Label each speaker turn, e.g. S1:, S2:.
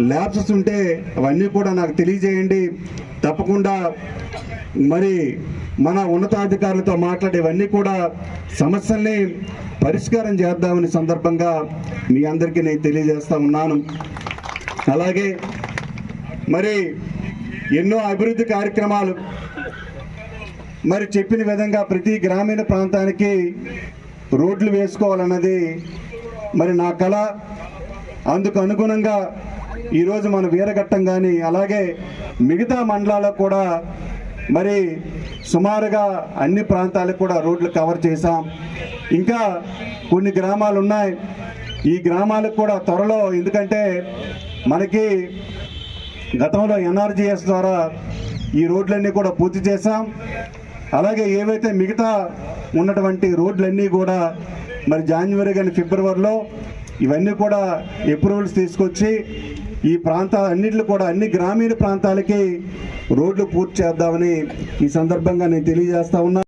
S1: Lapses ఉంటే అవన్నీ కూడా నాకు తెలియజేయండి. తప్పకుండా మరి మన ఉన్నతాధికారులతో మాట్లాడి ఇవన్నీ కూడా సమస్యల్ని పరిష్కారం చేద్దామని సందర్భంగా మీ అందరికీ నేను తెలియజేస్తా ఉన్నాను. అలాగే మరి ఎన్నో అభివృద్ధి కార్యక్రమాలు మరి చెప్పిన విధంగా ప్రతి గ్రామీణ ప్రాంతానికి రోడ్లు వేసుకోవాలన్నది మరి నా కళ. అందుకు అనుగుణంగా ఈరోజు మన వీరఘట్టం కానీ అలాగే మిగతా మండలాలకు కూడా మరి సుమారుగా అన్ని ప్రాంతాలకు కూడా రోడ్లు కవర్ చేశాం. ఇంకా కొన్ని గ్రామాలు ఉన్నాయి. ఈ గ్రామాలకు కూడా త్వరలో ఎందుకంటే మనకి గతంలో ఎన్ఆర్జీఎస్ ద్వారా ఈ రోడ్లన్నీ కూడా పూర్తి చేశాం. అలాగే ఏవైతే మిగతా ఉన్నటువంటి రోడ్లన్నీ కూడా మరి జనవరి కానీ ఫిబ్రవరిలో ఇవన్నీ కూడా అప్రూవల్స్ తీసుకొచ్చి ఈ ప్రాంతాలన్నింటిలో కూడా అన్ని గ్రామీణ ప్రాంతాలకి రోడ్లు పూర్తి చేద్దామని ఈ సందర్భంగా నేను తెలియజేస్తా ఉన్నా.